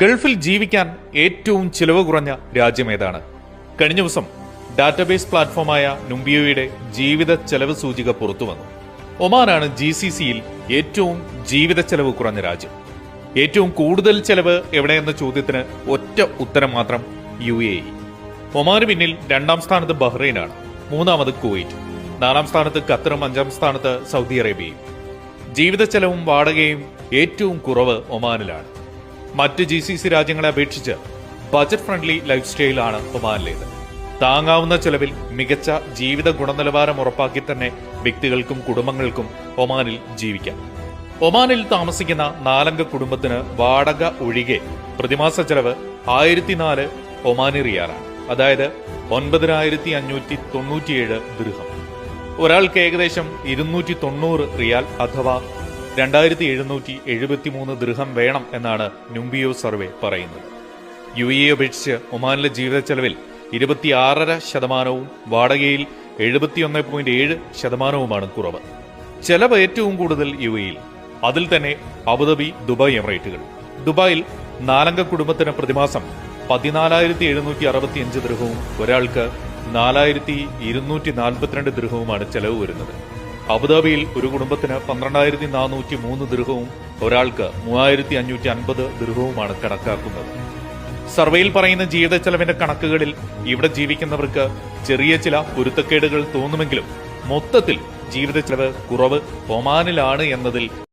ഗൾഫിൽ ജീവിക്കാൻ ഏറ്റവും ചിലവ് കുറഞ്ഞ രാജ്യം ഏതാണ്? കഴിഞ്ഞ ദിവസം ഡാറ്റാബേസ് പ്ലാറ്റ്ഫോമായ നുംബിയോയുടെ ജീവിത ചെലവ് സൂചിക പുറത്തു വന്നു. ഒമാനാണ് ജി സി സിയിൽ ഏറ്റവും ജീവിത ചെലവ് കുറഞ്ഞ രാജ്യം. ഏറ്റവും കൂടുതൽ ചെലവ് എവിടെയെന്ന ചോദ്യത്തിന് ഒറ്റ ഉത്തരം മാത്രം യു എ ഇ. ഒമാന് പിന്നിൽ രണ്ടാം സ്ഥാനത്ത് ബഹ്റൈനാണ് മൂന്നാമത് കുവൈറ്റ് നാലാം സ്ഥാനത്ത് ഖത്തറും അഞ്ചാം സ്ഥാനത്ത് സൗദി അറേബ്യയും. ജീവിത ചെലവും വാടകയും ഏറ്റവും കുറവ് ഒമാനിലാണ്. മറ്റ് ജി സി സി രാജ്യങ്ങളെ അപേക്ഷിച്ച് ബജറ്റ് ഫ്രണ്ട്ലി ലൈഫ് സ്റ്റൈലാണ് ഒമാനിലേത്. താങ്ങാവുന്ന ചെലവിൽ മികച്ച ജീവിത ഗുണനിലവാരം ഉറപ്പാക്കി തന്നെ വ്യക്തികൾക്കും കുടുംബങ്ങൾക്കും ഒമാനിൽ ജീവിക്കാം. ഒമാനിൽ താമസിക്കുന്ന നാലംഗ കുടുംബത്തിന് വാടക ഒഴികെ പ്രതിമാസ ചെലവ് ആയിരത്തി നാല് ഒമാനി റിയാറാണ് അതായത് ഒൻപതിനായിരത്തി അഞ്ഞൂറ്റി തൊണ്ണൂറ്റിയേഴ് ദൃഹം. ഒരാൾക്ക് ഏകദേശം ഇരുന്നൂറ്റി തൊണ്ണൂറ് റിയാൽ അഥവാ രണ്ടായിരത്തി എഴുന്നൂറ്റി എഴുപത്തി മൂന്ന് ദൃഹം വേണം എന്നാണ് നുംബിയോ സർവേ പറയുന്നത്. യു എ അപേക്ഷിച്ച് ഒമാനിലെ ജീവിത ചെലവിൽ ഇരുപത്തിയാറര ശതമാനവും വാടകയിൽ എഴുപത്തിയൊന്ന് പോയിന്റ് ഏഴ് ശതമാനവുമാണ് കുറവ്. ചെലവ് ഏറ്റവും കൂടുതൽ യു എയിൽ അതിൽ തന്നെ അബുദാബി ദുബായ് എമിറേറ്റുകൾ. ദുബായിൽ നാലംഗ കുടുംബത്തിന് പ്രതിമാസം പതിനാലായിരത്തി എഴുന്നൂറ്റി അറുപത്തി അഞ്ച് ദൃഹവും ഒരാൾക്ക് നാലായിരത്തി ഇരുന്നൂറ്റി നാൽപ്പത്തിരണ്ട് ദൃഹവുമാണ് ചെലവ് വരുന്നത്. അബുദാബിയിൽ ഒരു കുടുംബത്തിന് പന്ത്രണ്ടായിരത്തി നാനൂറ്റി മൂന്ന് ദൃഹവും ഒരാൾക്ക് മൂവായിരത്തി അഞ്ഞൂറ്റി അൻപത് ദൃഹവുമാണ് കണക്കാക്കുന്നത്. സർവേയിൽ പറയുന്ന ജീവിത ചെലവിന്റെ കണക്കുകളിൽ ഇവിടെ ജീവിക്കുന്നവർക്ക് ചെറിയ ചില പൊരുത്തക്കേടുകൾ തോന്നുമെങ്കിലും മൊത്തത്തിൽ ജീവിത ചെലവ് കുറവ് ഒമാനിലാണ് എന്നതിൽ